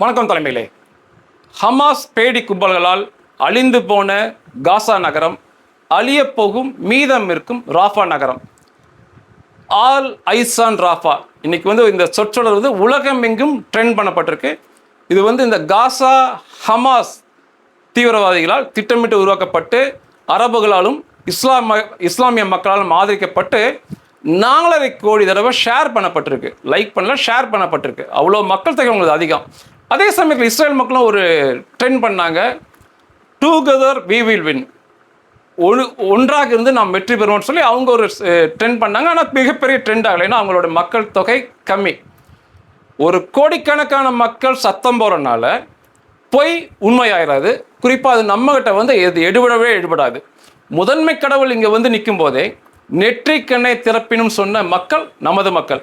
வணக்கம் தலைமையிலே. ஹமாஸ் பேடி கும்பல்களால் அழிந்து போன காசா நகரம் அழியப் போகும் மீதம் இருக்கும் ராஃபா நகரம். ஆல் ஐசான் ராஃபா இன்னைக்கு வந்து இந்த சொற்றொடர் வந்து உலகம் எங்கும் ட்ரெண்ட் பண்ணப்பட்டிருக்கு. இது வந்து இந்த காசா ஹமாஸ் தீவிரவாதிகளால் திட்டமிட்டு உருவாக்கப்பட்டு அரபுகளாலும் இஸ்லாம் இஸ்லாமிய மக்களாலும் ஆதரிக்கப்பட்டு நாலரை கோடி தடவை ஷேர் பண்ணப்பட்டிருக்கு. லைக் பண்ணல ஷேர் பண்ணப்பட்டிருக்கு. அவ்வளோ மக்கள் தொகை உங்களுக்கு அதிகம். அதே சமயத்தில் இஸ்ரேல் மக்களும் ஒரு ட்ரெண்ட் பண்ணாங்க. டூகெதர் வி வில் வின் ஒழு ஒன்றாக இருந்து நாம் வெற்றி பெறுவோம்னு சொல்லி அவங்க ஒரு ட்ரெண்ட் பண்ணாங்க. ஆனால் மிகப்பெரிய ட்ரெண்ட் ஆகலை. ஏன்னா அவங்களோட மக்கள் தொகை கம்மி. ஒரு கோடிக்கணக்கான மக்கள் சத்தம் போகிறனால பொய் உண்மையாகிறாது குறிப்பாக அது நம்மகிட்ட வந்து எது எடுபடவே எடுபடாது. முதன்மை கடவுள் இங்கே வந்து நிற்கும் போதே நெற்றிக்கண்ணை திறப்பினும் சொன்ன மக்கள் நமது மக்கள்.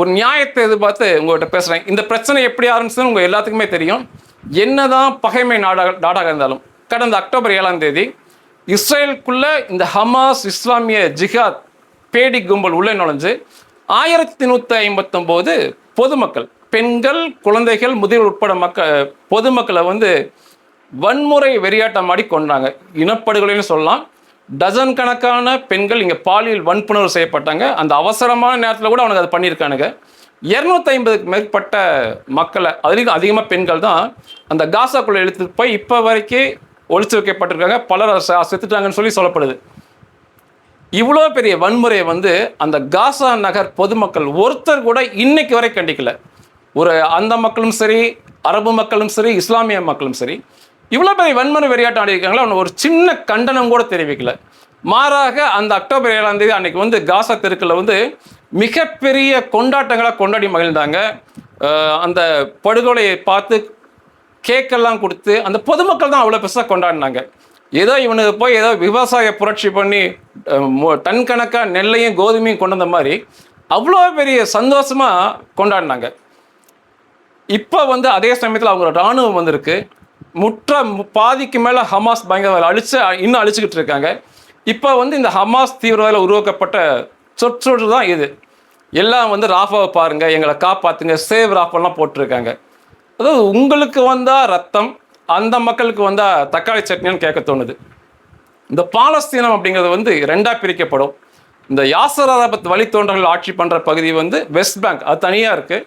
ஒரு நியாயத்தை எதிர்பார்த்து உங்கள்கிட்ட பேசுகிறேன் இந்த பிரச்சனை எப்படி ஆரம்பிச்சதுன்னு உங்கள் எல்லாத்துக்குமே தெரியும். என்னதான் பகைமை நாடாக நாடாக இருந்தாலும் கடந்த அக்டோபர் ஏழாம் தேதி இஸ்ரேலுக்குள்ளே இந்த ஹமாஸ் இஸ்லாமிய ஜிஹாத் பேடி கும்பல் உள்ளே நுழைஞ்சு ஆயிரத்தி நூற்றி ஐம்பத்தொம்போது பொதுமக்கள் பெண்கள் குழந்தைகள் முதியோர் உட்பட மக்கள் பொதுமக்களை வந்து வன்முறை வெறியாட்டம் ஆடி கொண்டாங்க இனப்படுகொலைன்னு சொல்லலாம். டசன் கணக்கான பெண்கள் இங்கே பாலியல் வன்புணர்வு செய்யப்பட்டாங்க. அந்த அவசரமான நேரத்தில் கூட அவனுக்கு அதை பண்ணியிருக்கானுங்க. இரநூத்தி ஐம்பதுக்கு மேற்பட்ட மக்களை அதிலும் அதிகமாக பெண்கள் தான் அந்த காசாக்குள்ளே இழுத்துட்டு போய் இப்போ வரைக்கும் ஒழிச்சு வைக்கப்பட்டிருக்காங்க. பலர் செத்துட்டாங்கன்னு சொல்லி சொல்லப்படுது. இவ்வளோ பெரிய வன்முறையை வந்து அந்த காசா நகர் பொதுமக்கள் ஒருத்தர் கூட இன்னைக்கு வரை கண்டிக்கல. ஒரு அந்த மக்களும் சரி அரபு மக்களும் சரி இஸ்லாமிய மக்களும் சரி. இவ்வளோ பெரிய வன்முறை வெறியாட்டம் ஆடி இருக்காங்களா அவனை ஒரு சின்ன கண்டனம் கூட தெரிவிக்கல. மாறாக அந்த அக்டோபர் ஏழாம் தேதி அன்னைக்கு வந்து காசா தெருக்கில் வந்து மிகப்பெரிய கொண்டாட்டங்களாக கொண்டாடி மகிழ்ந்தாங்க. அந்த படுகொலையை பார்த்து கேக்கெல்லாம் கொடுத்து அந்த பொதுமக்கள் தான் அவ்வளோ பெருசாக கொண்டாடினாங்க. ஏதோ இவனுக்கு போய் ஏதோ விவசாய புரட்சி பண்ணி அஹ், டன் கணக்காக நெல்லையும் கோதுமையும் கொண்டு வந்த மாதிரி அவ்வளோ பெரிய சந்தோஷமாக கொண்டாடினாங்க. இப்போ வந்து அதே சமயத்தில் அவங்க ராணுவம் வந்திருக்கு. முற்ற மு- பாதிக்கு மேலே ஹமாஸ் பயங்கரவாதிகள் அழிச்சு இன்னும் அழிச்சுக்கிட்டு இருக்காங்க. இப்போ வந்து இந்த ஹமாஸ் தீவிரவாதியில் உருவாக்கப்பட்ட சொற்றொற்று தான் இது. எல்லாம் வந்து ராஃபாவை பாருங்க எங்களை காப்பாத்துங்க சேவ் ராஃபெல்லாம் போட்டிருக்காங்க. அதாவது உங்களுக்கு வந்தா ரத்தம் அந்த மக்களுக்கு வந்தா தக்காளி சட்னின்னு கேட்க தோணுது. இந்த பாலஸ்தீனம் அப்படிங்கிறது வந்து ரெண்டா பிரிக்கப்படும். இந்த யாசர் அரபத் வழித்தோன்றர்கள் ஆட்சி பண்ற பகுதி வந்து வெஸ்ட் பேங்க் அது தனியா இருக்கு.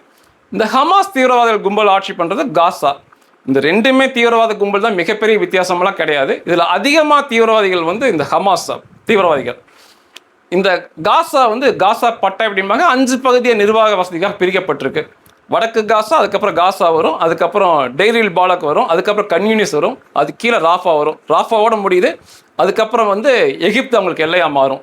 இந்த ஹமாஸ் தீவிரவாதிகள் கும்பல் ஆட்சி பண்றது காசா. இந்த ரெண்டுமே தீவிரவாத கும்பல் தான் மிகப்பெரிய வித்தியாசமெல்லாம் கிடையாது. இதில் அதிகமாக தீவிரவாதிகள் வந்து இந்த ஹமாஸ் தீவிரவாதிகள். இந்த காசா வந்து காசா பட்டை அப்படிம்பாங்க. அஞ்சு பகுதியை நிர்வாக வசதிக்காக பிரிக்கப்பட்டிருக்கு. வடக்கு காசா அதுக்கப்புறம் காசா வரும். அதுக்கப்புறம் டெய்ரில் பாலக் வரும். அதுக்கப்புறம் கன்யூனிஸ் வரும். அது கீழே ராஃபா வரும். ராஃபாவோட முடியுது. அதுக்கப்புறம் வந்து எகிப்து அவங்களுக்கு எல்லையாக மாறும்.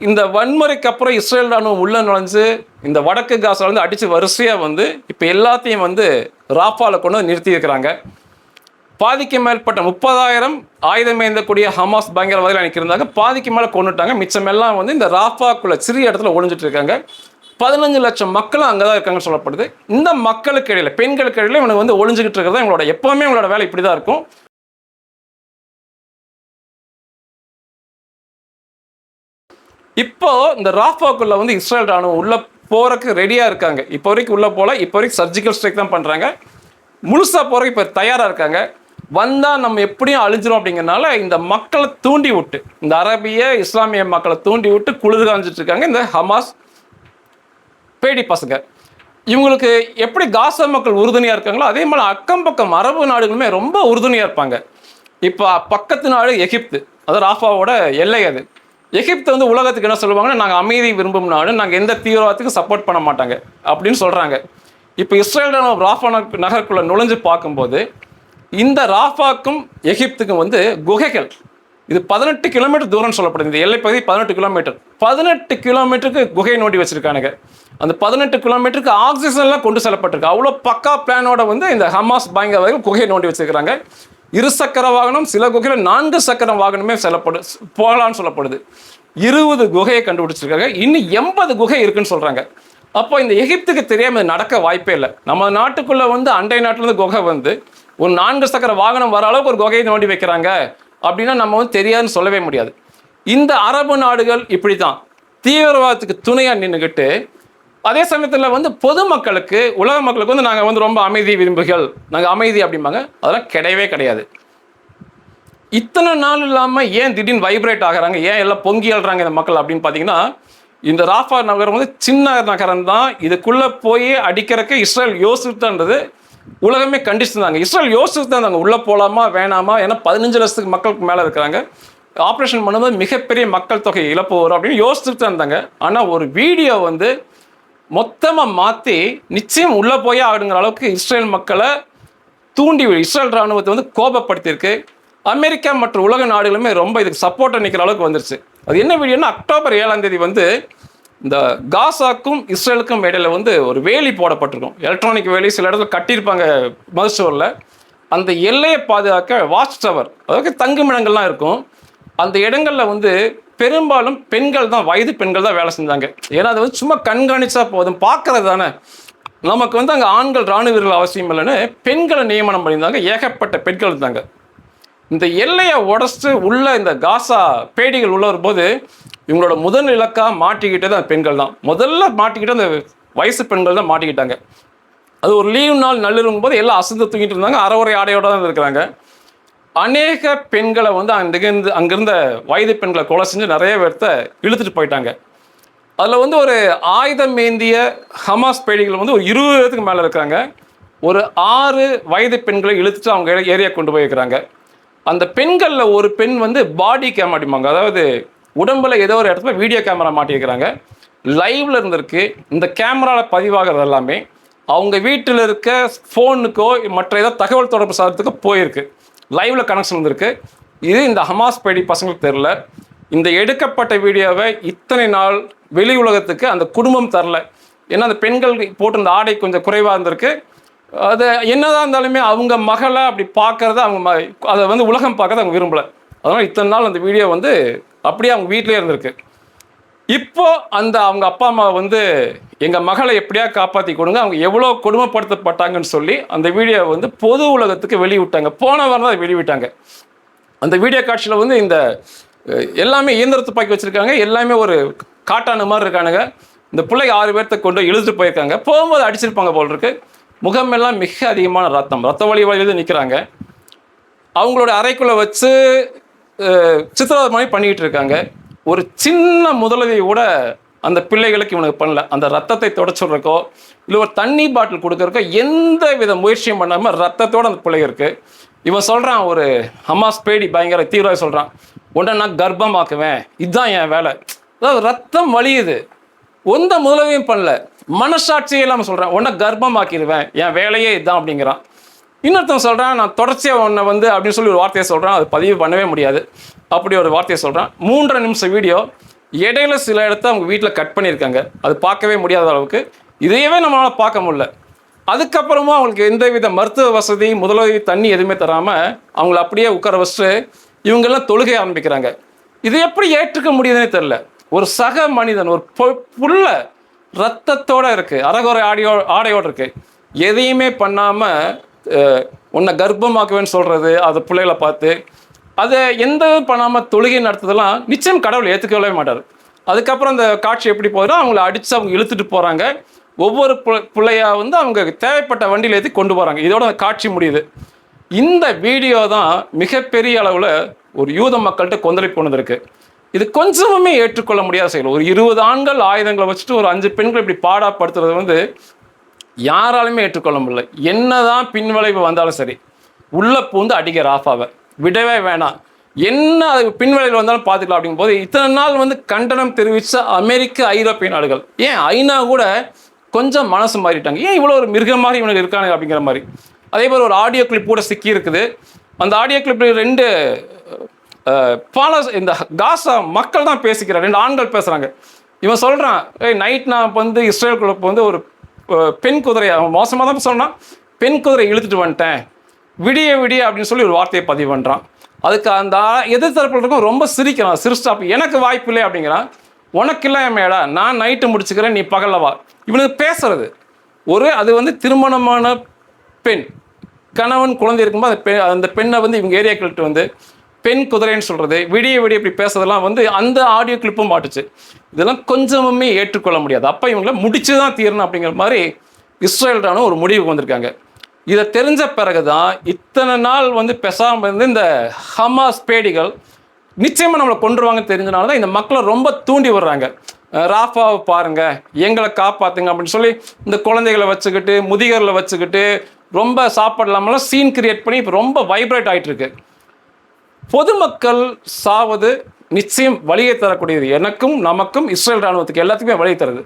இந்த வன்முறைக்கு அப்புறம் இஸ்ரேல் ராணுவம் உள்ள நுழைஞ்சு இந்த வடக்கு காசில் வந்து அடிச்சு வரிசையாக வந்து இப்போ எல்லாத்தையும் வந்து ராஃபாவில் கொண்டு வந்து நிறுத்தியிருக்கிறாங்க பாதிக்கு மேற்பட்ட முப்பதாயிரம் ஆயுதம் ஏந்தக்கூடிய ஹமாஸ் பயங்கரவாதிகள் அன்றைக்கி இருந்தாங்க. பாதிக்கு மேலே கொண்டுட்டாங்க. மிச்சமெல்லாம் வந்து இந்த ராஃபாக்குள்ள சிறிய இடத்துல ஒழிஞ்சிட்டு இருக்காங்க. பதினஞ்சு லட்சம் மக்களும் அங்கே தான் இருக்காங்கன்னு சொல்லப்படுது. இந்த மக்களுக்கு இடையில பெண்களுக்கு இடையில இவனுக்கு வந்து ஒளிஞ்சுக்கிட்டு இருக்கிறது இவங்களோட எப்போவுமே இவங்களோட வேலை இப்படி தான் இருக்கும். இப்போ இந்த ராஃபாக்குள்ள வந்து இஸ்ரேல் ராணுவம் உள்ள போறதுக்கு ரெடியா இருக்காங்க. இப்போ வரைக்கும் உள்ள போல இப்போ வரைக்கும் சர்ஜிக்கல் ஸ்ட்ரைக் தான் பண்றாங்க. முழுசா போறதுக்கு இப்போ தயாரா இருக்காங்க. வந்தா நம்ம எப்படியும் அழிஞ்சிரும் அப்படிங்கறனால இந்த மக்களை தூண்டி விட்டு இந்த அரபிய இஸ்லாமிய மக்களை தூண்டி விட்டு குளிர் காமிச்சிட்டு இருக்காங்க இந்த ஹமாஸ் பேடி பசங்க. இவங்களுக்கு எப்படி காசா மக்கள் உறுதுணையாக இருக்காங்களோ அதே மாதிரி அக்கம் பக்கம் அரபு நாடுகளுமே ரொம்ப உறுதுணையாக இருப்பாங்க. இப்போ பக்கத்து நாடு எகிப்து அது ராஃபாவோட எல்லை அது. எகிப்து வந்து உலகத்துக்கு என்ன சொல்லுவாங்கன்னா நாங்கள் அமைதி விரும்பும் நாடு. நாங்கள் எந்த தீவிரவாதத்துக்கும் சப்போர்ட் பண்ண மாட்டாங்க. அப்படின்னு சொல்கிறாங்க இப்போ இஸ்ரேல் ராஃபா நகருக்குள்ளே நுழைஞ்சு பார்க்கும்போது இந்த ராஃபாக்கும் எகிப்துக்கும் வந்து குகைகள். இது பதினெட்டு கிலோமீட்டர் தூரம் சொல்லப்படுது. இந்த எல்லைப்பகுதி பதினெட்டு கிலோமீட்டர். பதினெட்டு கிலோமீட்டருக்கு குகை நோண்டி வச்சுருக்கானுங்க. அந்த பதினெட்டு கிலோமீட்டருக்கு ஆக்சிஜன்லாம் கொண்டு செல்லப்பட்டிருக்கு. அவ்வளோ பக்கா பிளானோட வந்து இந்த ஹமாஸ் பயங்கரவாதிகள் குகையை நோண்டி வச்சிருக்கிறாங்க. இருசக்கர வாகனம் சில குகையில் நான்கு சக்கர வாகனமே செல்லப்படு போகலான்னு சொல்லப்படுது. இருபது குகையை கண்டுபிடிச்சிருக்காங்க. இன்னும் எண்பது குகை இருக்குன்னு சொல்கிறாங்க அப்போ இந்த எகிப்துக்கு தெரியாமல் இது நடக்க வாய்ப்பே இல்லை. நம்ம நாட்டுக்குள்ளே வந்து அண்டை நாட்டிலேருந்து குகை வந்து ஒரு நான்கு சக்கர வாகனம் வர அளவுக்கு ஒரு குகையை நோண்டி வைக்கிறாங்க. அப்படின்னா நம்ம வந்து தெரியாதுன்னு சொல்லவே முடியாது. இந்த அரபு நாடுகள் இப்படி தான் தீவிரவாதத்துக்கு துணையாக நின்றுக்கிட்டு அதே சமயத்தில் வந்து பொதுமக்களுக்கு உலக மக்களுக்கு வந்து நாங்கள் வந்து ரொம்ப அமைதி விரும்புகள். நாங்கள் அமைதி அப்படிம்பாங்க. அதெல்லாம் கிடையவே கிடையாது. இத்தனை நாள் இல்லாமல் ஏன் திடீர்னு வைப்ரேட் ஆகுறாங்க? ஏன் எல்லாம் பொங்கி அழுறாங்க இந்த மக்கள் அப்படின்னு பார்த்தீங்கன்னா இந்த ராஃபா நகரம் வந்து சின்ன நகரம் தான். இதுக்குள்ளே போய் அடிக்கிறக்கு இஸ்ரேல் யோசித்தான்றது உலகமே கண்டிச்சிருந்தாங்க இஸ்ரேல் யோசித்து தான் இருந்தாங்க. உள்ளே போகலாமா வேணாமா? ஏன்னா பதினஞ்சு லட்சத்துக்கு மக்களுக்கு மேலே இருக்கிறாங்க. ஆப்ரேஷன் பண்ணும்போது மிகப்பெரிய மக்கள் தொகை இழப்பு வரும் அப்படின்னு யோசிச்சுட்டு தான் இருந்தாங்க. ஆனால் ஒரு வீடியோ வந்து மொத்தமாக மாற்றி நிச்சயம் உள்ளே போய் ஆடுங்கிற அளவுக்கு இஸ்ரேல் மக்களை தூண்டி இஸ்ரேல் ராணுவத்தை வந்து கோபப்படுத்தியிருக்கு. அமெரிக்கா மற்றும் உலக நாடுகளுமே ரொம்ப இதுக்கு சப்போர்ட்டாக நிற்கிற அளவுக்கு வந்துருச்சு. அது என்ன வீடியோன்னா அக்டோபர் ஏழாம் தேதி வந்து இந்த காசாக்கும் இஸ்ரேலுக்கும் இடையில வந்து ஒரு வேலி போடப்பட்டிருக்கும். எலக்ட்ரானிக் வேலி சில இடத்துல கட்டியிருப்பாங்க மதுஸ்டோரில் அந்த எல்லையை பாதுகாக்க வாட்ச் டவர் அதாவது தங்குமிடங்கள்லாம் இருக்கும். அந்த இடங்களில் வந்து பெரும்பாலும் பெண்கள் தான் வயது பெண்கள் தான் வேலை செஞ்சாங்க. ஏன்னா அது வந்து சும்மா கண்காணிச்சா போதும் பார்க்கறது தானே. நமக்கு வந்து அங்கே ஆண்கள் ராணுவ வீரர்கள் அவசியம் இல்லைன்னு பெண்களை நியமனம் பண்ணியிருந்தாங்க ஏகப்பட்ட பெண்கள் இருந்தாங்க. இந்த எல்லையை உடச்சிட்டு உள்ள இந்த காசா பேடிகள் உள்ள வரும்போது இவங்களோட முதல் இலக்கா மாட்டிக்கிட்டது அந்த பெண்கள் தான். முதல்ல மாட்டிக்கிட்டு அந்த வயசு பெண்கள் தான் மாட்டிக்கிட்டாங்க. அது ஒரு லீவ் நாள் நள்ளிருக்கும் போது எல்லாம் அசந்து தூங்கிட்டு இருந்தாங்க அறவுரை ஆடையோட தான் இருக்கிறாங்க அநேக பெண்களை வந்து அங்கிருந்து அங்கிருந்த வயது பெண்களை கொலை செஞ்சு நிறைய பேர்த்த இழுத்துட்டு போயிட்டாங்க. அதில் வந்து ஒரு ஆயுதம் ஏந்திய ஹமாஸ் பேடிகள் வந்து ஒரு இருபது பேருக்கு மேலே இருக்கிறாங்க. ஒரு ஆறு வயது பெண்களை இழுத்துட்டு அவங்க ஏரியா கொண்டு போயிருக்கிறாங்க. அந்த பெண்களில் ஒரு பெண் வந்து பாடி கேமரா அடிப்பாங்க அதாவது உடம்பில் ஏதோ ஒரு இடத்துல வீடியோ கேமரா மாட்டியிருக்கிறாங்க. லைவில் இருந்திருக்கு. இந்த கேமராவில் பதிவாகிறது எல்லாமே. அவங்க வீட்டில் இருக்க ஃபோனுக்கோ மற்ற ஏதோ தகவல் தொடர்பு சாதத்துக்கோ போயிருக்கு. லைவ்ல கனெக்ஷன் வந்திருக்கு. இது இந்த ஹமாஸ் பேடி பசங்களுக்கு தெரில இந்த எடுக்கப்பட்ட வீடியோவை இத்தனை நாள் வெளி உலகத்துக்கு அந்த குடும்பம் தரல. ஏன்னா அந்த பெண்கள் போட்டிருந்த ஆடை கொஞ்சம் குறைவாக இருந்திருக்கு. அது என்னதான் இருந்தாலுமே அவங்க மகளை அப்படி பார்க்கறத அவங்க ம அதை வந்து உலகம் பார்க்கறத அவங்க விரும்பல. அதனால் இத்தனை நாள் அந்த வீடியோ வந்து அப்படியே அவங்க வீட்டிலே இருந்திருக்கு. இப்போ அந்த அவங்க அப்பா அம்மா வந்து எங்கள் மகளை எப்படியா காப்பாற்றி கொடுங்க அவங்க எவ்வளோ கொடுமைப்படுத்தப்பட்டாங்கன்னு சொல்லி அந்த வீடியோ வந்து பொது உலகத்துக்கு வெளியிட்டாங்க. போன வாரம் தான் வெளியிட்டாங்க. அந்த வீடியோ காட்சியில் வந்து இந்த எல்லாமே இயந்திர துப்பாக்கி வச்சுருக்காங்க. எல்லாமே ஒரு காட்டான மாதிரி இருக்கானுங்க. இந்த பிள்ளை ஆறு பேர்த்த கொண்டு போய் இழுத்துட்டு போயிருக்காங்க. போகும்போது அடிச்சிருப்பாங்க போல் இருக்கு. முகமெல்லாம் மிக அதிகமான ரத்தம். ரத்த வழி வழியில் நிற்கிறாங்க அவங்களோட அறைக்குள்ளே வச்சு சித்திரவதை மாதிரி பண்ணிக்கிட்டு இருக்காங்க. ஒரு சின்ன முதலுதவி கூட அந்த பிள்ளைகளுக்கு இவனுக்கு பண்ணல. அந்த ரத்தத்தை தொடச்சுடுறக்கோ இல்லை ஒரு தண்ணி பாட்டில் கொடுக்குறக்கோ எந்த வித முயற்சியும் பண்ணாமல் ரத்தத்தோட அந்த பிள்ளை இருக்குது இவன் சொல்கிறான் ஒரு ஹமாஸ் பேடி பயங்கர தீவிரவாதி சொல்கிறான் உன்னை நான் கர்ப்பமாக்குவேன். இதுதான் என் வேலை. அதாவது ரத்தம் வலியுது. எந்த முதலவையும் பண்ணல. மனசாட்சியே இல்லாமல் சொல்கிறேன் உன்னை கர்ப்பமாக்கிடுவேன். என் வேலையே இதுதான் அப்படிங்கிறான். இன்னொருத்தன் சொல்கிறான் நான் தொடர்ச்சியாக உன்னை வந்து அப்படின்னு சொல்லி ஒரு வார்த்தையை சொல்கிறான் அது பதிவு பண்ணவே முடியாது. அப்படி ஒரு வார்த்தையை சொல்கிறான் மூன்றரை நிமிஷம் வீடியோ. இடையில சில இடத்த அவங்க வீட்டில் கட் பண்ணியிருக்காங்க. அது பார்க்கவே முடியாத அளவுக்கு. இதையவே நம்மளால் பார்க்க முடியல. அதுக்கப்புறமும் அவங்களுக்கு எந்தவித மருத்துவ வசதி முதலுதவி தண்ணி எதுவுமே தராமல் அவங்கள அப்படியே உட்கார வச்சுட்டு இவங்கெல்லாம் தொழுகை ஆரம்பிக்கிறாங்க. இது எப்படி ஏற்றுக்க முடியுதுன்னே தெரில ஒரு சக மனிதன் ஒரு புள்ள ரத்தத்தோடு இருக்குது அரகுறை ஆடியோ ஆடையோடு இருக்குது எதையுமே பண்ணாமல் உன்னை கர்ப்பமாக்குவேன்னு சொல்கிறது அது பிள்ளைகளை பார்த்து அதை எந்த பண்ணாமல் தொழுகை நடத்துதெல்லாம் நிச்சயம் கடவுள் ஏற்றுக்கவே மாட்டார். அதுக்கப்புறம் அந்த காட்சி எப்படி போகுதுன்னா அவங்கள அடித்து அவங்க இழுத்துட்டு போகிறாங்க ஒவ்வொரு பு- பிள்ளையா வந்து அவங்க தேவைப்பட்ட வண்டியில் ஏற்றி கொண்டு போகிறாங்க இதோட அந்த காட்சி முடியுது. இந்த வீடியோ தான் மிகப்பெரிய அளவில் ஒரு யூத மக்கள்கிட்ட கொந்தளிப்பு கொண்டு இது கொஞ்சமுமே ஏற்றுக்கொள்ள முடியாத செயல். ஒரு இருபது ஆண்கள் ஆயுதங்களை வச்சுட்டு ஒரு அஞ்சு பெண்கள் இப்படி பாடாப்படுத்துறது வந்து யாராலுமே ஏற்றுக்கொள்ள முடியல. என்னதான் பின்விளைவு வந்தாலும் சரி உள்ள பூந்து அடிக்க ஆஃபாவை விடவே வேணாம். என்ன அது பின்விளைவு வந்தாலும் பார்த்துக்கலாம் அப்படிங்கும்போது இத்தனை நாள் வந்து கண்டனம் தெரிவித்த அமெரிக்க ஐரோப்பிய நாடுகள். ஏன்? ஐநா கூட கொஞ்சம் மனசு மாறிட்டாங்க. ஏன் இவ்வளோ ஒரு மிருகம் மாதிரி இவனுக்கு இருக்கானுங்க அப்படிங்கிற மாதிரி? அதே மாதிரி ஒரு ஆடியோ கிளிப் கூட சிக்கி இருக்குது. அந்த ஆடியோ கிளிப்பில் ரெண்டு பாலஸ் இந்த காசா மக்கள் தான் பேசிக்கிறார் ரெண்டு ஆண்கள் பேசுகிறாங்க இவன் சொல்கிறான் ஏய் நைட் நான் வந்து இஸ்ரேல் இஸ்ரேலுக்குள்ள வந்து ஒரு பெண் குதிரை அவன் மோசமாக தான் சொன்னான். பெண் குதிரை இழுத்துட்டு வந்துட்டேன். விடிய விடிய அப்படின்னு சொல்லி ஒரு வார்த்தையை பதிவு பண்ணுறான் அதுக்கு அந்த எதிர்த்தரப்பில் இருக்கும் ரொம்ப சிரிக்கிறான். சிரிஸ்டாப் எனக்கு வாய்ப்பு இல்லை அப்படிங்கிறான். உனக்கு இல்லை மேடா நான் நைட்டு முடிச்சுக்கிறேன் நீ பகலவா இவனுக்கு பேசுறது. ஒரு அது வந்து திருமணமான பெண். கணவன் குழந்தை இருக்கும்போது அந்த பெ அந்த பெண்ணை வந்து இவங்க ஏரியாக்கிட்டு வந்து பெண் குதிரைன்னு சொல்கிறது விடிய விடிய இப்படி பேசுறதெல்லாம் வந்து அந்த ஆடியோ கிளிப்பும் மாட்டுச்சு. இதெல்லாம் கொஞ்சமுமே ஏற்றுக்கொள்ள முடியாது. அப்போ இவங்கள முடிச்சு தான் தீரணும் அப்படிங்கிற மாதிரி இஸ்ரேல்டான ஒரு முடிவுக்கு வந்திருக்காங்க. இதை தெரிஞ்ச பிறகு தான் இத்தனை நாள் வந்து பெசாமல் இருந்து இந்த ஹமாஸ் பேடிகள் நிச்சயமாக நம்மளை கொண்டுருவாங்கன்னு தெரிஞ்சனால தான் இந்த மக்களை ரொம்ப தூண்டி விடுறாங்க. ராஃபாவை பாருங்க எங்களை காப்பாத்துங்க அப்படின்னு சொல்லி இந்த குழந்தைகளை வச்சுக்கிட்டு முதிகர்களை வச்சுக்கிட்டு ரொம்ப சாப்பாடு இல்லாமலாம் சீன் கிரியேட் பண்ணி இப்போ ரொம்ப வைப்ரேட் ஆகிட்டு இருக்கு பொதுமக்கள் சாவது நிச்சயம் வழியை தரக்கூடியது. எனக்கும் நமக்கும் இஸ்ரேல் ராணுவத்துக்கு எல்லாத்துக்குமே வழியை தருது.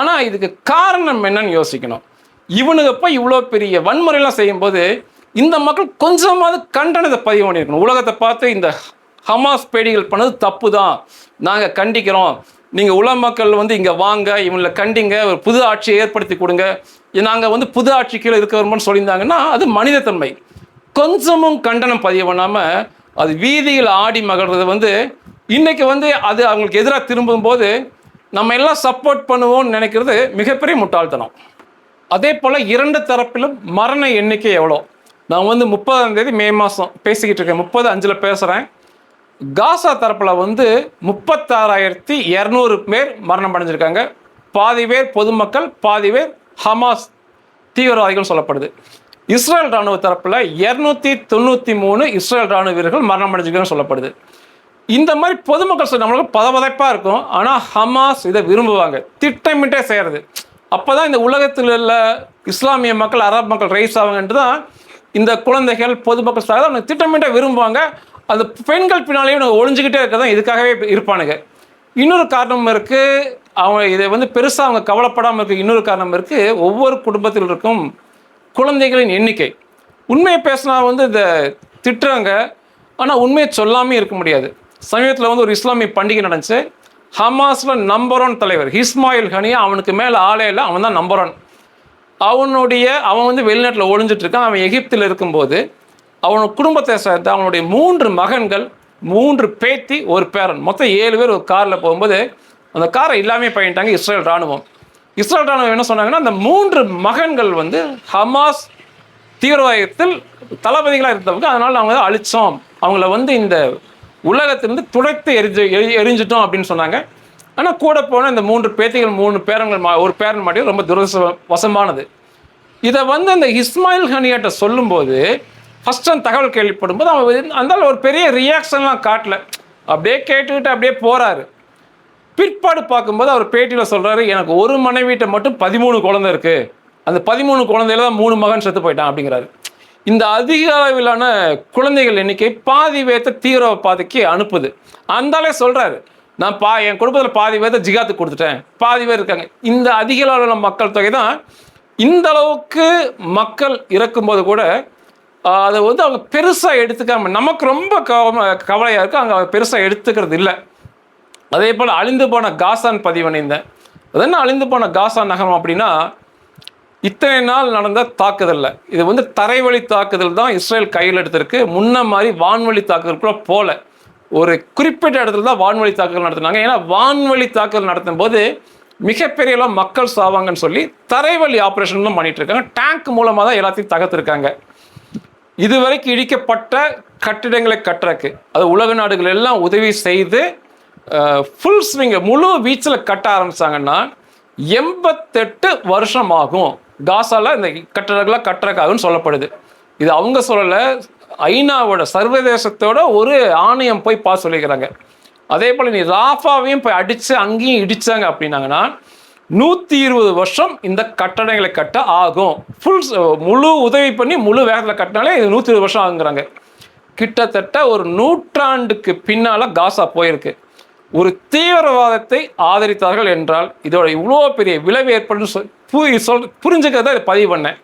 ஆனால் இதுக்கு காரணம் என்னன்னு யோசிக்கணும். இவனுங்க போய் இவ்வளோ பெரிய வன்முறையெல்லாம் செய்யும்போது இந்த மக்கள் கொஞ்சமாவது கண்டனத்தை பதிவு பண்ணியிருக்கணும். உலகத்தை பார்த்து இந்த ஹமாஸ் பேடிகள் பண்ணது தப்பு தான் நாங்கள் கண்டிக்கிறோம். நீங்கள் உலக மக்கள் வந்து இங்கே வாங்க இவங்களை கண்டிங்க ஒரு புது ஆட்சியை ஏற்படுத்தி கொடுங்க. நாங்கள் வந்து புது ஆட்சி கீழே இருக்க இருக்கிறோம்னு சொல்லியிருந்தாங்கன்னா அது மனிதத்தன்மை. கொஞ்சமும் கண்டனம் பதிவு பண்ணாமல் அது வீதியில் ஆடி மகிழ்றது வந்து இன்றைக்கி வந்து அது அவங்களுக்கு எதிராக திரும்பும்போது நம்ம எல்லாம் சப்போர்ட் பண்ணுவோம்னு நினைக்கிறது மிகப்பெரிய முட்டாள்தனம். அதே போல் இரண்டு தரப்பிலும் மரண எண்ணிக்கை எவ்வளோ? நான் வந்து முப்பதாம் தேதி மே மாதம் பேசிக்கிட்டு இருக்கேன். முப்பது அஞ்சில் பேசுகிறேன் காசா தரப்பில் வந்து முப்பத்தாறாயிரத்தி இரநூறு பேர் மரணம் அடைஞ்சிருக்காங்க. பாதி பேர் பொதுமக்கள் பாதி பேர் ஹமாஸ் தீவிரவாதிகள் சொல்லப்படுது. இஸ்ரேல் ராணுவ தரப்பில் இரநூத்தி தொண்ணூற்றி மூணு இஸ்ரேல் ராணுவ வீரர்கள் மரணம் அடைஞ்சிருக்கன்னு சொல்லப்படுது. இந்த மாதிரி பொதுமக்கள் சொல்ல நம்மளுக்கு பதபதைப்பாக இருக்கும். ஆனால் ஹமாஸ் இதை விரும்புவாங்க. திட்டமிட்டே செய்கிறது அப்போ தான் இந்த உலகத்தில் உள்ள இஸ்லாமிய மக்கள் அரபு மக்கள் ரைஸ் ஆவாங்கன்ட்டு தான் இந்த குழந்தைகள் பொதுமக்கள் சாக அவங்க திட்டமிட்டே விரும்புவாங்க. அந்த பெண்கள் பின்னாலேயும் ஒழிஞ்சுக்கிட்டே ஒளிஞ்சுக்கிட்டே இருக்க தான் இதுக்காகவே இருப்பானுங்க. இன்னொரு காரணம் இருக்குது அவங்க இதை வந்து பெருசாக அவங்க கவலைப்படாமல் இருக்க இன்னொரு காரணம் இருக்குது ஒவ்வொரு குடும்பத்தில் இருக்கும் குழந்தைகளின் எண்ணிக்கை. உண்மையை பேசினா வந்து இந்த திட்டுறாங்க. ஆனால் உண்மையை சொல்லாமே இருக்க முடியாது. சமீபத்தில் வந்து ஒரு இஸ்லாமிய பண்டிகை நடந்துச்சு. ஹமாஸில் நம்பர் ஒன் தலைவர். இஸ்மாயில் ஹனியா அவனுக்கு மேலே ஆளே இல்லை அவன் தான் நம்பர் ஒன் அவனுடைய அவன் வந்து வெளிநாட்டில் ஒழிஞ்சிட்டு இருக்கான். அவன் எகிப்தில் இருக்கும்போது அவனோட குடும்பத்தை சேர்ந்த அவனுடைய மூன்று மகன்கள் மூன்று பேத்தி ஒரு பேரன். மொத்தம் ஏழு பேர் ஒரு காரில் போகும்போது அந்த காரை இல்லாமே பண்ணிட்டாங்க இஸ்ரேல் ராணுவம். இஸ்ரேல் ராணுவம் என்ன சொன்னாங்கன்னா அந்த மூன்று மகன்கள் வந்து ஹமாஸ் தீவிரவாதத்தில் தளபதிகளாக இருந்தவங்க. அதனால் அவங்க வந்து அழிச்சோம். அவங்கள வந்து இந்த உலகத்திலிருந்து துடைத்து எரிஞ்சு எரி எரிஞ்சிட்டோம் அப்படின்னு சொன்னாங்க. ஆனால் கூட போன இந்த மூன்று பேத்திகள் மூணு பேரங்கள் மா- ஒரு பேரன் மாட்டி ரொம்ப துரவசமானது இதை வந்து அந்த இஸ்மாயில் ஹனியாட்ட சொல்லும்போது ஃபஸ்ட் அந்த தகவல் கேள்விப்படும்போது அவன் வந்து- அந்த ஒரு பெரிய ரியாக்ஷன்லாம் காட்டல. அப்படியே கேட்டுக்கிட்டு அப்படியே போகிறாரு பிற்பாடு பார்க்கும்போது அவர் பேட்டியில் சொல்கிறாரு எனக்கு ஒரு மனைவிட்ட மட்டும் பதிமூணு குழந்தை இருக்குது அந்த பதிமூணு குழந்தையில தான் மூணு மகன் செத்து போயிட்டான் அப்படிங்கிறாரு. இந்த அதிக அளவிலான குழந்தைகள் எண்ணிக்கை பாதி பேர்த்த தீவிர பாதைக்கு அனுப்புது. அந்தாலே சொல்றாரு நான் பா என் குடும்பத்தில் பாதி பேர்த்த ஜிகாத்துக்கு கொடுத்துட்டேன். பாதி பேர் இருக்காங்க. இந்த அதிக அளவிலான மக்கள் தொகை தான் இந்த அளவுக்கு மக்கள் இறக்கும்போது கூட அதை வந்து அவங்க பெருசாக எடுத்துக்காம நமக்கு ரொம்ப கவ கவலையாக இருக்கு. அவங்க பெருசாக எடுத்துக்கிறது இல்லை. அதே போல் அழிந்து போன காசான் பதிவு பண்ணியிருந்தேன் அது என்ன அழிந்து போன காசான் நகரம் அப்படின்னா இத்தனை நாள் நடந்த தாக்குதலில். இது வந்து தரைவழி தாக்குதல் தான் இஸ்ரேல் கையில் எடுத்திருக்கு. முன்ன மாதிரி வான்வழி தாக்குதலுக்குள்ள போல. ஒரு குறிப்பிட்ட இடத்துல தான் வான்வழி தாக்குதல் நடத்தினாங்க. ஏன்னா வான்வழி தாக்குதல் நடத்தும் போது மிகப்பெரிய அளவு மக்கள் சாவாங்கன்னு சொல்லி தரைவழி ஆப்ரேஷன் பண்ணிட்டு இருக்காங்க. டேங்க் மூலமாக தான் எல்லாத்தையும் தகர்த்துருக்காங்க. இதுவரைக்கும் இடிக்கப்பட்ட கட்டிடங்களை கட்டுறக்கு அது உலக நாடுகள் எல்லாம் உதவி செய்து ஃபுல் ஸ்விங்கை முழு வீச்சில் கட்ட ஆரம்பிச்சாங்கன்னா எண்பத்தெட்டு வருஷம் ஆகும் காசால இந்த கட்டடங்களாக கட்டுறக்காகன்னு சொல்லப்படுது. இது அவங்க சொல்லலை ஐநாவோட சர்வதேசத்தோட ஒரு ஆணையம் போய் பார்த்து சொல்லிக்கிறாங்க. அதே போல் நீ ராஃபாவையும் போய் அடித்து அங்கேயும் இடித்தாங்க அப்படின்னாங்கன்னா நூற்றி இருபது வருஷம் இந்த கட்டடங்களை கட்ட ஆகும். ஃபுல் முழு உதவி பண்ணி முழு வேகத்தில் கட்டினாலே இது நூற்றி இருபது வருஷம் ஆகுங்கிறாங்க. கிட்டத்தட்ட ஒரு நூற்றாண்டுக்கு பின்னால் காசா போயிருக்கு. ஒரு தீவிரவாதத்தை ஆதரித்தார்கள் என்றால் இதோட இவ்வளோ பெரிய விளைவு ஏற்படும் சொல் பு- சொல் புரிஞ்சுக்கிறத இதை பதிவு பண்ணேன்.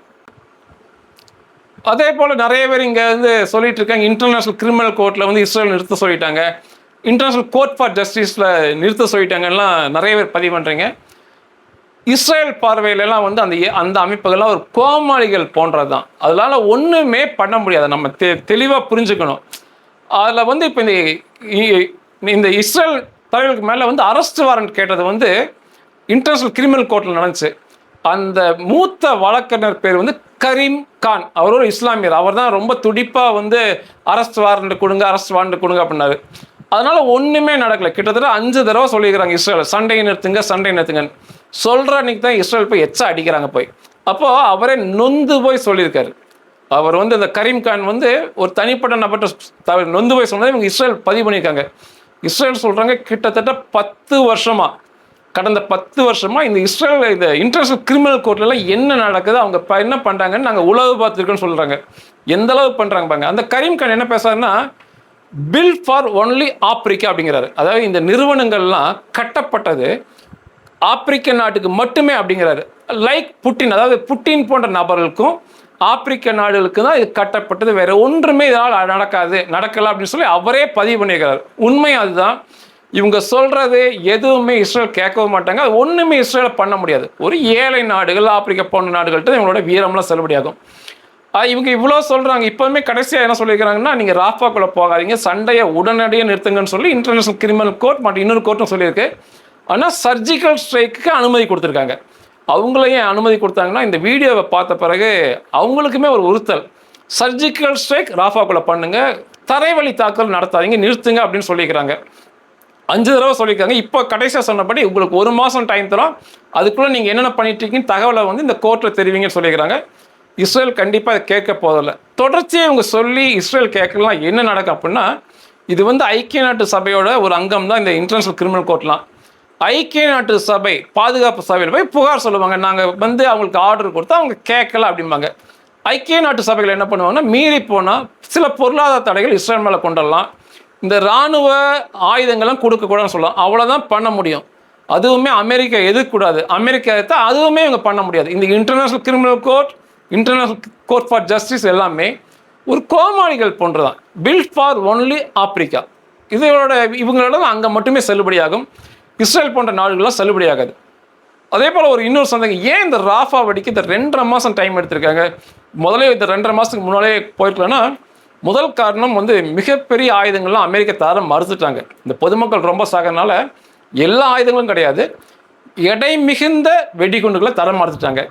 அதே போல் நிறைய பேர் இங்கே வந்து சொல்லிட்டு இருக்காங்க இன்டர்நேஷ்னல் கிரிமினல் கோர்ட்டில் வந்து இஸ்ரேல் நிறுத்த சொல்லிட்டாங்க. இன்டர்நேஷ்னல் கோர்ட் ஃபார் ஜஸ்டிஸில் நிறுத்த சொல்லிட்டாங்கலாம் நிறைய பேர் பதிவு பண்ணுறீங்க இஸ்ரேல் பார்வையிலலாம் வந்து அந்த அந்த அமைப்புகள்லாம் ஒரு கோமாளிகள் போன்றது தான் அதனால் ஒன்றுமே பண்ண முடியாது. நம்ம தெ தெளிவாக புரிஞ்சுக்கணும். அதில் வந்து இப்போ இந்த இந்த இஸ்ரேல் தலைவர்களுக்கு மேலே வந்து அரெஸ்ட் வாரண்ட் கேட்டது வந்து இன்டர்நேஷ்னல் கிரிமினல் கோர்ட்டில் நடந்துச்சு. அந்த மூத்த வழக்கறிஞர் பேர் வந்து கரீம் கான். அவர் ஒரு இஸ்லாமியர். அவர் தான் ரொம்ப துடிப்பாக வந்து அரஸ்ட் வாரண்ட் கொடுங்க அரஸ்ட் வாரண்ட் கொடுங்க அப்படின்னாரு. அதனால ஒன்றுமே நடக்கலை. கிட்டத்தட்ட அஞ்சு தடவை சொல்லியிருக்கிறாங்க இஸ்ரேல். சண்டையை நிறுத்துங்க சண்டை நிறுத்துங்கன்னு. சொல்கிற அன்னைக்கு தான் இஸ்ரேல் போய் எச்சா அடிக்கிறாங்க போய். அப்போது அவரே நொந்து போய் சொல்லியிருக்காரு. அவர் வந்து இந்த கரீம் கான் வந்து ஒரு தனிப்பட்ட நபர்கிட்ட நொந்து போய் சொன்னதை இவங்க இஸ்ரேல் பதிவு பண்ணியிருக்காங்க. இஸ்ரேல் சொல்கிறாங்க கிட்டத்தட்ட பத்து வருஷமாக கடந்த பத்து வருஷமாக இந்த இஸ்ரேல் இந்த இன்டர்நேஷனல் கிரிமினல் கோர்ட்லலாம் என்ன நடக்குது? அவங்க இப்போ என்ன பண்ணுறாங்கன்னு நாங்கள் உளவு பார்த்துருக்கோன்னு சொல்கிறாங்க எந்த அளவு பண்ணுறாங்க பாருங்க. அந்த கரீம் கான் என்ன பேசுறாருன்னா பில் ஃபார் ஒன்லி ஆப்பிரிக்கா அப்படிங்கிறாரு. அதாவது இந்த நிறுவனங்கள்லாம் கட்டப்பட்டது ஆப்பிரிக்க நாட்டுக்கு மட்டுமே அப்படிங்கிறாரு. லைக் புட்டின் அதாவது புட்டின் போன்ற நபர்களுக்கும் ஆப்பிரிக்க நாடுகளுக்கு தான் இது கட்டப்பட்டது. வேற ஒன்றுமே இதனால் நடக்காது நடக்கலாம் அப்படின்னு சொல்லி அவரே பதிவு பண்ணியிருக்கிறார். உண்மை அதுதான். இவங்க சொல்கிறது எதுவுமே இஸ்ரேல் கேட்கவும் மாட்டாங்க. அது ஒன்றுமே இஸ்ரேலை பண்ண முடியாது. ஒரு ஏழை நாடுகள் ஆப்பிரிக்கா போன்ற நாடுகள்கிட்ட இவங்களோட வீரம்லாம் செல்லுபடியாகும் இவங்க இவ்வளோ சொல்கிறாங்க இப்போவுமே கடைசியாக என்ன சொல்லியிருக்கிறாங்கன்னா நீங்கள் ராஃபாக்குள்ளே போகாதீங்க. சண்டையை உடனடியாக நிறுத்துங்கன்னு சொல்லி இன்டர்நேஷனல் கிரிமினல் கோர்ட் மற்றும் இன்னொரு கோர்ட்டும் சொல்லியிருக்கு. ஆனால் சர்ஜிக்கல் ஸ்ட்ரைக்கு அனுமதி கொடுத்துருக்காங்க. அவங்களையும் அனுமதி கொடுத்தாங்கன்னா இந்த வீடியோவை பார்த்த பிறகு அவங்களுக்குமே ஒரு உறுத்தல். சர்ஜிக்கல் ஸ்ட்ரைக் ராஃபாக்குள்ளே பண்ணுங்கள் தரைவழி தாக்கல் நடத்தாதீங்க. நிறுத்துங்க அப்படின்னு சொல்லியிருக்கிறாங்க. அஞ்சு தடவை சொல்லியிருக்காங்க. இப்போ கடைசியாக சொன்னபடி உங்களுக்கு ஒரு மாதம் டைம் தரோம். அதுக்குள்ளே நீங்கள் என்னென்ன பண்ணிட்டு இருக்கீங்கன்னு தகவலை வந்து இந்த கோர்ட்டில் தெரிவிங்கன்னு சொல்லியிருக்கிறாங்க. இஸ்ரேல் கண்டிப்பாக அதை கேட்க போதில்லை தொடர்ச்சியாக இவங்க சொல்லி இஸ்ரேல் கேட்கலாம் என்ன நடக்கும் அப்படின்னா இது வந்து ஐக்கிய நாட்டு சபையோட ஒரு அங்கம் தான் இந்த இன்டர்நேஷனல் கிரிமினல் கோர்ட்லாம் ஐக்கிய நாட்டு சபை பாதுகாப்பு சபையில் போய் புகார் சொல்லுவாங்க. நாங்கள் வந்து அவங்களுக்கு ஆர்டர் கொடுத்தா அவங்க கேட்கல அப்படிம்பாங்க. ஐக்கிய நாட்டு சபைகள் என்ன பண்ணுவாங்கன்னா மீறி போனால் சில பொருளாதார தடைகள் இஸ்ரேல் மேலே கொண்டுடலாம் இந்த இராணுவ ஆயுதங்களும் கொடுக்கக்கூடாதுன்னு சொல்லலாம். அவ்வளோதான் பண்ண முடியும். அதுவுமே அமெரிக்கா எதிர்க்கூடாது அமெரிக்கா எடுத்தால் அதுவுமே இவங்க பண்ண முடியாது. இந்த international criminal court international court for justice எல்லாமே ஒரு கோமாளிகள் போன்றதான் பில்ட் ஃபார் ஒன்லி ஆப்பிரிக்கா இதோட இவங்களோட அங்கே மட்டுமே செல்லுபடியாகும். இஸ்ரேல் போன்ற நாடுகள்லாம் செல்லுபடியாகாது. அதே போல் ஒரு இன்னொரு சந்தேகம். ஏன் இந்த ராஃபா வெடிக்கு இந்த ரெண்டரை மாதம் டைம் எடுத்திருக்காங்க? முதலே இந்த ரெண்டரை மாதத்துக்கு முன்னாலே போயிருக்கலன்னா முதல் காரணம் வந்து மிகப்பெரிய ஆயுதங்கள்லாம் அமெரிக்க தர மறுத்துட்டாங்க. இந்த பொதுமக்கள் ரொம்ப சாகிறனால எல்லா ஆயுதங்களும் கிடையாது. எடை மிகுந்த வெடிகுண்டுகளை தரம் மறுத்துட்டாங்க.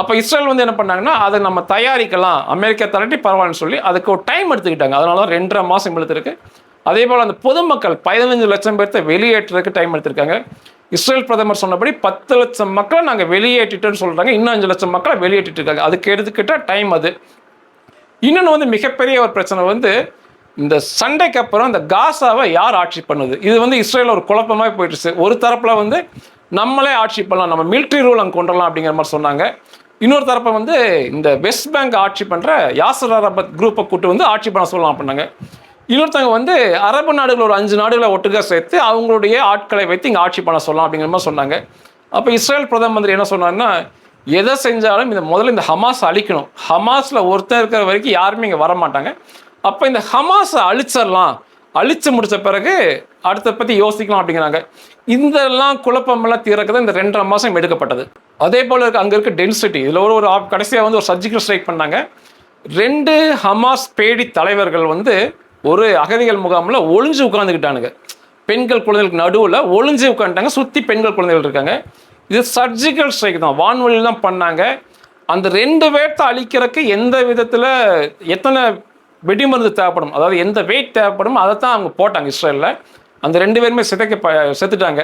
அப்போ இஸ்ரேல் வந்து என்ன பண்ணாங்கன்னா அதை நம்ம தயாரிக்கலாம் அமெரிக்கா தரட்டி பரவாயில்லன்னு சொல்லி அதுக்கு ஒரு டைம் எடுத்துக்கிட்டாங்க. அதனால தான் ரெண்டரை மாதம் எடுத்திருக்கு அதே போல் அந்த பொதுமக்கள் பதினஞ்சு லட்சம் பேர்த்த வெளியேற்றுறதுக்கு டைம் எடுத்திருக்காங்க. இஸ்ரேல் பிரதமர் சொன்னபடி பத்து லட்சம் மக்களை நாங்கள் வெளியேற்றிட்டோன்னு சொல்கிறாங்க இன்னும் அஞ்சு லட்சம் மக்களை வெளியேற்றிட்டு இருக்காங்க. அதுக்கு எடுத்துக்கிட்டால் டைம் அது. இன்னொன்று வந்து மிகப்பெரிய ஒரு பிரச்சனை வந்து இந்த சண்டைக்கு அப்புறம் இந்த காசாவை யார் ஆட்சி பண்ணுது? இது வந்து இஸ்ரேலில் ஒரு குழப்பமாக போயிட்டுச்சு. ஒரு தரப்பில் வந்து நம்மளே ஆட்சி பண்ணலாம் நம்ம மிலிட்ரி ரூல் அங்கே கொண்டுடலாம் அப்படிங்கிற மாதிரி சொன்னாங்க. இன்னொரு தரப்பை வந்து இந்த வெஸ்ட் பேங்க் ஆட்சி பண்ணுற யாசர் அரபத் குரூப்பை கூட்டு வந்து ஆட்சி பண்ண சொல்லலாம் அப்படின்னாங்க. இன்னொருத்தவங்க வந்து அரபு நாடுகள் ஒரு அஞ்சு நாடுகளை ஒட்டுக்காக சேர்த்து அவங்களுடைய ஆட்களை வைத்து இங்கே ஆட்சி பண்ண சொல்லலாம் அப்படிங்கிற மாதிரி சொன்னாங்க. அப்போ இஸ்ரேல் பிரதம மந்திரி என்ன சொன்னார்னா எதை செஞ்சாலும் இந்த முதல்ல இந்த ஹமாஸ் அழிக்கணும். ஹமாஸில் ஒருத்தர் இருக்கிற வரைக்கும் யாருமே இங்கே வர மாட்டாங்க அப்போ இந்த ஹமாஸை அழிச்சிடலாம். அழித்து முடித்த பிறகு அடுத்த பற்றி யோசிக்கலாம் அப்படிங்கிறாங்க. இதெல்லாம் குழப்பமெல்லாம் தீரக்க இந்த ரெண்டரை மாதம் எடுக்கப்பட்டது. அதே போல் இருக்க அங்கே இருக்க டென்சிட்டி இதில் ஒரு ஒரு கடைசியாக வந்து ஒரு சர்ஜிக்கல் ஸ்ட்ரைக் பண்ணாங்க. ரெண்டு ஹமாஸ் பேடி தலைவர்கள் வந்து ஒரு அகதிகள் முகாமில் ஒளிஞ்சு உட்காந்துக்கிட்டானுங்க பெண்கள் குழந்தைகளுக்கு நடுவில் ஒளிஞ்சு உட்காந்துட்டாங்க சுற்றி பெண்கள் குழந்தைகள் இருக்காங்க. இது சர்ஜிக்கல் ஸ்ட்ரைக் தான். வான்வழியில் தான் பண்ணாங்க. அந்த ரெண்டு வேட்டை அழிக்கிறதுக்கு எந்த விதத்தில் எத்தனை வெடிமருந்து தேவைப்படும்? அதாவது எந்த வெயிட் தேவைப்படும்? அதை தான் அவங்க போட்டாங்க இஸ்ரேலில். அந்த ரெண்டு பேருமே சிதைக்க ப செத்துட்டாங்க.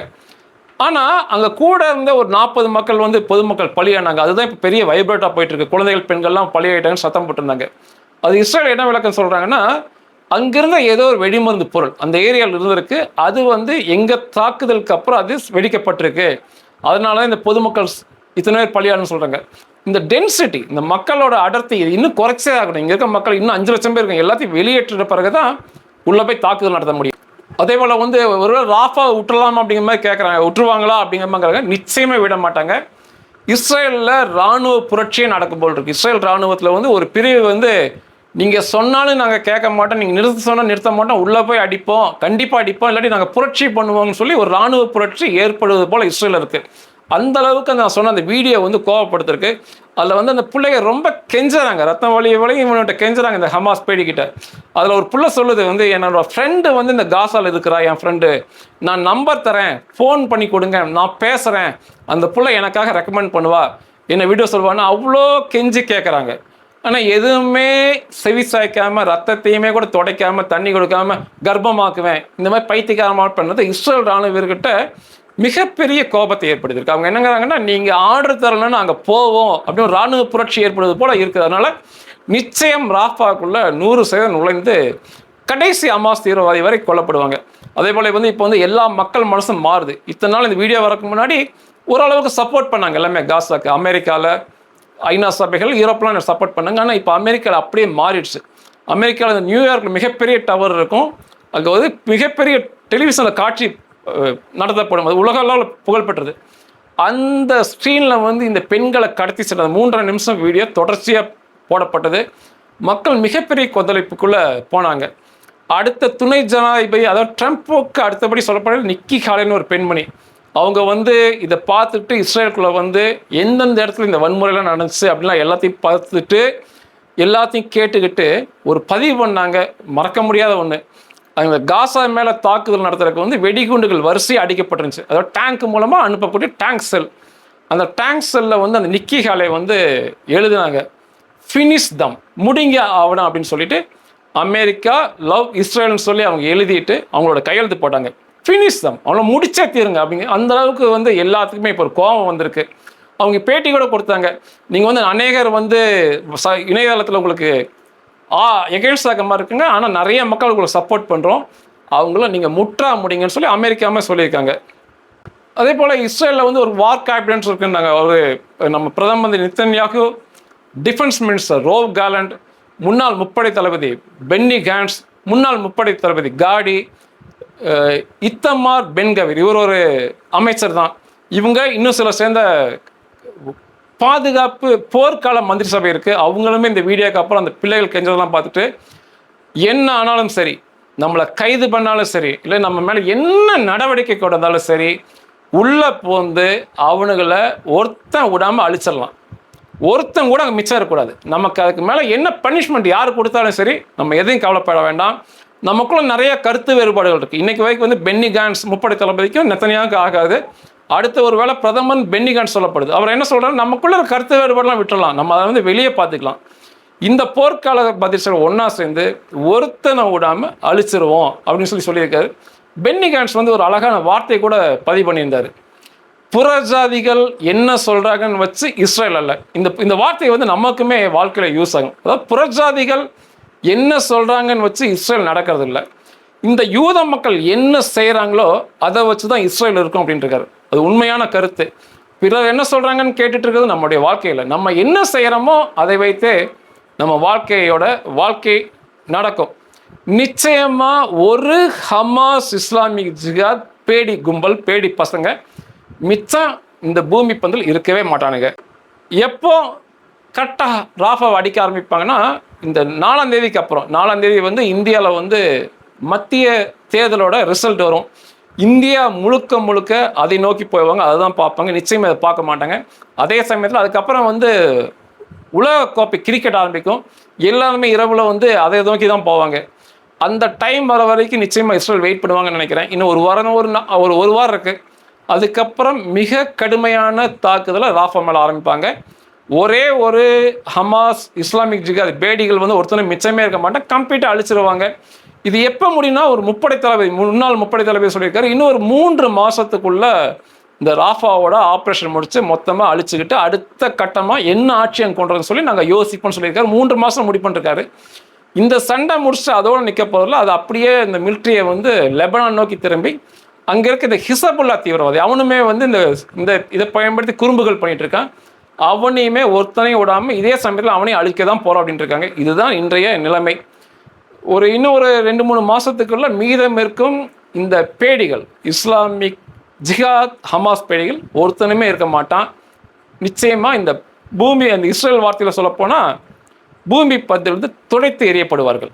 ஆனால் அங்கே கூட இருந்த ஒரு நாற்பது மக்கள் வந்து பொதுமக்கள் பலியானாங்க. அதுதான் இப்போ பெரிய வைப்ரேட்டாக போயிட்டுருக்கு. குழந்தைகள் பெண்கள்லாம் பலியாயிட்டாங்கன்னு சத்தம் போட்டிருந்தாங்க. அது இஸ்ரேல் என்ன விளக்கம் சொல்கிறாங்கன்னா அங்கிருந்த ஏதோ ஒரு வெடிமருந்து பொருள் அந்த ஏரியாவில் இருந்திருக்கு. அது வந்து எங்கள் தாக்குதலுக்கு அப்புறம் அது வெடிக்கப்பட்டிருக்கு. அதனால தான் இந்த பொதுமக்கள் இத்தனை பேர் பலியாடுன்னு சொல்கிறாங்க இந்த டென்சிட்டி இந்த மக்களோட அடர்த்தி இன்னும் குறைச்சே ஆகணும். இங்கே இருக்க மக்கள் இன்னும் அஞ்சு லட்சம் பேர் இருக்காங்க. எல்லாத்தையும் வெளியேற்றின பிறகு தான் உள்ளே போய் தாக்குதல் நடத்த முடியும். அதே போல் வந்து ஒரு ராஃபா விட்டுறலாமா அப்படிங்கிற மாதிரி கேட்குறாங்க விட்டுருவாங்களா அப்படிங்கிற மாதிரி நிச்சயமே விட மாட்டாங்க. இஸ்ரேலில் ராணுவ புரட்சியே நடக்கும் போல் இருக்கு. இஸ்ரேல் ராணுவத்தில் வந்து ஒரு பிரிவு வந்து நீங்கள் சொன்னாலும் நாங்கள் கேட்க மாட்டோம். நீங்கள் நிறுத்த சொன்னால் நிறுத்த மாட்டோம். உள்ளே போய் அடிப்போம். கண்டிப்பாக அடிப்போம். இல்லாட்டி நாங்கள் புரட்சி பண்ணுவோம்னு சொல்லி ஒரு ராணுவ புரட்சி ஏற்படுவது போல் இஸ்ரேல் இருக்குது அந்த அளவுக்கு நான் சொன்ன அந்த வீடியோ வந்து கோவப்படுத்திருக்கு. அதில் வந்து அந்த பிள்ளைங்க ரொம்ப கெஞ்சுறாங்க. ரத்தம் வழி வழி இவன்கிட்ட கெஞ்சுறாங்க இந்த ஹமாஸ் பேடிக்கிட்ட அதில் ஒரு பிள்ளை சொல்லுது வந்து என்னோட ஃப்ரெண்டு வந்து இந்த காசால் இருக்கிறா என் ஃப்ரெண்டு நான் நம்பர் தரேன். ஃபோன் பண்ணி கொடுங்க. நான் பேசுகிறேன் அந்த பிள்ளை எனக்காக ரெக்கமெண்ட் பண்ணுவா. என்ன வீடியோ சொல்லுவாங்கன்னா அவ்வளோ கெஞ்சி கேட்குறாங்க ஆனால் எதுவுமே செவி சாய்க்காம ரத்தத்தையுமே கூட துடைக்காமல் தண்ணி கொடுக்காம கர்ப்பமாக்குவேன். இந்த மாதிரி பைத்தியகாரமாக பண்ணது இஸ்ரேல் ராணுவ வீரர்கிட்ட மிகப்பெரிய கோபத்தை ஏற்படுத்தியிருக்கு. அவங்க என்னங்கிறாங்கன்னா நீங்கள் ஆர்டர் தரலன்னு அங்கே போவோம். அப்படின்னு ராணுவ புரட்சி ஏற்படுவது போல இருக்கிறதுனால நிச்சயம் ராஃபாக்குள்ள நூறு சதவீதம் நுழைந்து கடைசி அமாஸ் தீவிரவாதி வரை கொல்லப்படுவாங்க. அதே போல் வந்து இப்போ வந்து எல்லா மக்கள் மனசும் மாறுது. இத்தனை நாள் இந்த வீடியோ வரக்கு முன்னாடி ஓரளவுக்கு சப்போர்ட் பண்ணாங்க எல்லாமே காசாக்கு. அமெரிக்காவில் ஐநா சபைகள் யூரோப்லாம் சப்போர்ட் பண்ணாங்க. ஆனால் இப்போ அமெரிக்காவில் அப்படியே மாறிடுச்சு. அமெரிக்காவில் நியூயார்க்கில் மிகப்பெரிய டவர் இருக்கும். அங்கே வந்து மிகப்பெரிய டெலிவிஷனில் காட்சி நடத்தப்படும். அது உலக அளவில் புகழ்பெற்றது அந்த ஸ்க்ரீனில் வந்து இந்த பெண்களை கடத்தி சென்ற மூன்றரை நிமிஷம் வீடியோ தொடர்ச்சியாக போடப்பட்டது. மக்கள் மிகப்பெரிய கொந்தளிப்புக்குள்ளே போனாங்க. அடுத்த துணை ஜனாதிபதி அதாவது ட்ரம்ப்புக்கு அடுத்தபடி சொல்லப்படுறது நிக்கி ஹாலேன்னு ஒரு பெண்மணி. அவங்க வந்து இதை பார்த்துட்டு இஸ்ரேலுக்குள்ளே வந்து எந்தெந்த இடத்துல இந்த வன்முறையெல்லாம் நடந்துச்சு அப்படிலாம் எல்லாத்தையும் பார்த்துட்டு எல்லாத்தையும் கேட்டுக்கிட்டு ஒரு பதிவு பண்ணாங்க. மறக்க முடியாத ஒன்று அந்த காசா மேலே தாக்குதல் நடத்துறதுக்கு வந்து வெடிகுண்டுகள் வரிசையாக அடிக்கப்பட்டிருந்துச்சு. அதாவது டேங்க் மூலமாக அனுப்பக்கூடிய டேங்க் செல் அந்த டேங்க் செல்லில் வந்து அந்த நிக்கி ஹாலை வந்து எழுதினாங்க. ஃபினிஷ் தம் முடிங்க ஆகணும் அப்படின்னு சொல்லிட்டு அமெரிக்கா லவ் இஸ்ரேல்னு சொல்லி அவங்க எழுதிட்டு அவங்களோட கையெழுத்து போட்டாங்க. ஃபினிஷ் தம் அவங்கள முடிச்சே தீருங்க. அப்படிங்க அந்த அளவுக்கு வந்து எல்லாத்துக்குமே இப்போ ஒரு கோபம் வந்திருக்கு. அவங்க பேட்டி கூட கொடுத்தாங்க. நீங்கள் வந்து அநேகர் வந்து ச இணையதளத்தில் உங்களுக்கு ஆ எகெயின்ஸ்ட் ஆக மாதிரி இருக்குங்க. ஆனால் நிறைய மக்கள் உங்களுக்கு சப்போர்ட் பண்ணுறோம் அவங்கள நீங்கள் முற்றா முடிங்கன்னு சொல்லி அமெரிக்காமே சொல்லியிருக்காங்க. அதே போல் இஸ்ரேலில் வந்து ஒரு வார் இருக்குன்னு இருக்குன்னாங்க. ஒரு நம்ம பிரதம மந்திரி Netanyahu defence minister Yoav Gallant முன்னாள் முப்படை தளபதி பென்னி கேன்ஸ் முன்னாள் முப்படை தளபதி காடி இத்தமார் பென்கவிர் இவர் ஒரு அமைச்சர் தான் இவங்க இன்னும் சில சேர்ந்த பாதுகாப்பு போர்க்கால மந்திரி சபை இருக்குது அவங்களுமே இந்த வீடியோக்கு அப்புறம் அந்த பிள்ளைகள் கெஞ்சதெல்லாம் பார்த்துட்டு என்ன ஆனாலும் சரி நம்மளை கைது பண்ணாலும் சரி இல்லை நம்ம மேலே என்ன நடவடிக்கை கொடுத்தாலும் சரி உள்ளே போந்து அவனுங்களை ஒருத்தன் விடாமல் அழிச்சிடலாம். ஒருத்தன் கூட அங்கே மிச்சம் இருக்கக்கூடாது. நமக்கு அதுக்கு மேலே என்ன பனிஷ்மெண்ட் யார் கொடுத்தாலும் சரி நம்ம எதையும் கவலைப்பட வேண்டாம். நமக்குள்ள நிறைய கருத்து வேறுபாடுகள் இருக்குது இன்றைக்கு வரைக்கும் வந்து பென்னி கான்ஸ் முப்படை தளபதிக்கும் நெத்தனியாவுக்கு ஆகாது. அடுத்த ஒரு வேளை பிரதமன் பென்னி கான்ஸ் சொல்லப்படுது. அவர் என்ன சொல்கிறார் நமக்குள்ள ஒரு கருத்து வேறுபாடுலாம் விட்டுடலாம் நம்ம அதை வந்து வெளியே பார்த்துக்கலாம். இந்த போர்க்கால பதில் ஒன்றா சேர்ந்து ஒருத்தனை விடாமல் அழிச்சிருவோம் அப்படின்னு சொல்லி சொல்லியிருக்காரு. பென்னி கான்ஸ் வந்து ஒரு அழகான வார்த்தை கூட பதிவு பண்ணியிருந்தாரு. புறஜாதிகள் என்ன சொல்கிறாங்கன்னு வச்சு இஸ்ரேல் அல்ல. இந்த இந்த வார்த்தை வந்து நமக்குமே வாழ்க்கையில் யூஸ் ஆகும். அதாவது புறஜாதிகள் என்ன சொல்கிறாங்கன்னு வச்சு இஸ்ரேல் நடக்கிறது இல்லை இந்த யூத மக்கள் என்ன செய்கிறாங்களோ அதை வச்சு தான் இஸ்ரேல் இருக்கும் அப்படின்ட்டு இருக்காரு அது உண்மையான கருத்து. பிறர் என்ன சொல்கிறாங்கன்னு கேட்டுட்டு இருக்கிறது நம்முடைய வாழ்க்கையில். நம்ம என்ன செய்கிறோமோ அதை வைத்தே நம்ம வாழ்க்கையோட வாழ்க்கை நடக்கும். நிச்சயமாக ஒரு ஹமாஸ் இஸ்லாமிக் ஜிகாத் பேடி கும்பல் பேடி பசங்க மிச்சம் இந்த பூமி பந்தில் இருக்கவே மாட்டானுங்க. எப்போ கரெக்டாக ராஃபாவை அடிக்க ஆரம்பிப்பாங்கன்னா இந்த நாலாம் தேதிக்கு அப்புறம் நாலாம் தேதி வந்து இந்தியாவில் வந்து மத்திய தேர்தலோட ரிசல்ட் வரும். இந்தியா முழுக்க முழுக்க அதை நோக்கி போய்வாங்க அதை தான் பார்ப்பாங்க. நிச்சயம் அதை பார்க்க மாட்டாங்க. அதே சமயத்தில் அதுக்கப்புறம் வந்து உலகக்கோப்பை கிரிக்கெட் ஆரம்பிக்கும். எல்லாருமே இரவில் வந்து அதை நோக்கி தான் போவாங்க. அந்த டைம் வர வரைக்கும் நிச்சயமாக இஸ்ரேல் வெயிட் பண்ணுவாங்கன்னு நினைக்கிறேன். இன்னும் ஒரு வாரம் ஒரு நா- ஒரு ஒரு வாரம் இருக்குது அதுக்கப்புறம் மிக கடுமையான தாக்குதலை ராஃபா மேலே ஆரம்பிப்பாங்க. ஒரே ஒரு ஹமாஸ் இஸ்லாமிக் ஜிகாத் பேடிகள் வந்து ஒருத்தனை மிச்சமே இருக்க மாட்டேன் கம்ப்ளீட்டாக அழிச்சிருவாங்க. இது எப்போ முடியும்னா ஒரு முப்படை தளபதி முன்னாள் முப்படை தளபதி சொல்லியிருக்காரு இன்னும் ஒரு மூன்று மாதத்துக்குள்ள இந்த ராஃபாவோட ஆப்ரேஷன் முடித்து மொத்தமாக அழிச்சுக்கிட்டு அடுத்த கட்டமாக என்ன ஆட்சி அங்கே கொண்டுறதுன்னு சொல்லி நாங்கள் யோசிப்போம்னு சொல்லியிருக்காரு. மூன்று மாதம் முடிப்போன்றிருக்காரு இந்த சண்டை முடிச்சுட்டு அதோடு நிற்க போதில்ல அது அப்படியே இந்த மிலிட்ரியை வந்து லெபனான் நோக்கி திரும்பி அங்கே இருக்க இந்த ஹிசபுல்லா தீவிரவாதி அவனுமே வந்து இந்த இந்த இதை பயன்படுத்தி குறும்புகள் பண்ணிகிட்டு இருக்கான். அவனையுமே ஒருத்தனையும் விடாமல் இதே சமயத்தில் அவனையும் அழிக்க தான் போகிறோம் அப்படின்ட்டு இருக்காங்க. இதுதான் இன்றைய நிலைமை. ஒரு இன்னும் ஒரு ரெண்டு மூணு மாதத்துக்குள்ள மீதம் இருக்கும் இந்த பேடிகள் இஸ்லாமிக் ஜிஹாத் ஹமாஸ் பேடிகள் ஒருத்தனுமே இருக்க மாட்டான். நிச்சயமாக இந்த பூமி அந்த இஸ்ரேல் வார்த்தையில் சொல்லப்போனால் பூமி பத்திலிருந்து துடைத்து எறியப்படுவார்கள்.